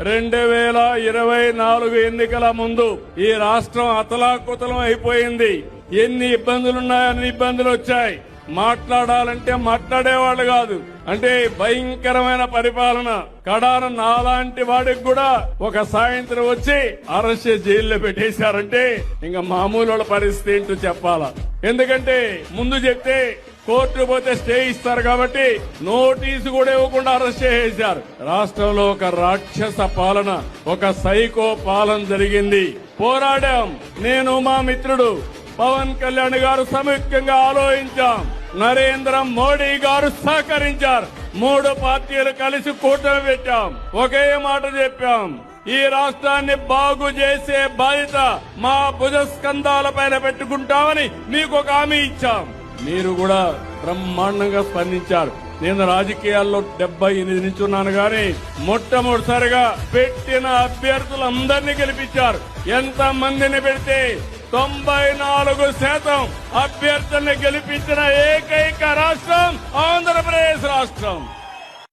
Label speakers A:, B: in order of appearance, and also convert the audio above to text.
A: రెండు వేల ఇరవై నాలుగు ఎన్నికల ముందు ఈ రాష్ట్రం అతలాకుతలం అయిపోయింది. ఎన్ని ఇబ్బందులున్నాయో అన్ని ఇబ్బందులు వచ్చాయి. మాట్లాడాలంటే మాట్లాడేవాళ్ళు కాదు. అంటే భయంకరమైన పరిపాలన. కడాన నాలాంటి వాడికి కూడా ఒక సాయంత్రం వచ్చి అరెస్ట్ జైల్లో పెట్టేశారంటే ఇంకా మామూలు వాళ్ళ పరిస్థితి ఏంటో చెప్పాలా. ఎందుకంటే ముందు చెప్తే కోర్టు పోతే స్టే ఇస్తారు కాబట్టి నోటీసు కూడా ఇవ్వకుండా అరెస్ట్ చేసేశారు. రాష్ట్రంలో ఒక రాక్షస పాలన ఒక సైకో పాలన జరిగింది. పోరాడాం. నేను మా మిత్రుడు పవన్ కళ్యాణ్ గారు సమైక్యంగా ఆలోచించాం. నరేంద్ర మోడీ గారు సహకరించారు. మూడు పార్టీలు కలిసి కూటమి పెట్టాం. ఒకే మాట చెప్పాం. ఈ రాష్ట్రాన్ని బాగు చేసే బాధ్యత మా భుజస్కంధాల పైన పెట్టుకుంటామని మీకు ఒక హామీ ఇచ్చాం. మీరు కూడా బ్రహ్మాండంగా స్పందించారు. నేను రాజకీయాల్లో డెబ్బై ఎనిమిది నుంచి ఉన్నాను గాని మొట్టమొదటిసారిగా పెట్టిన అభ్యర్థులందరినీ గెలిపించారు. ఎంత మందిని పెడితే తొంభై నాలుగు శాతం అభ్యర్థుల్ని గెలిపించిన ఏకైక రాష్ట్రం ఆంధ్రప్రదేశ్ రాష్ట్రం.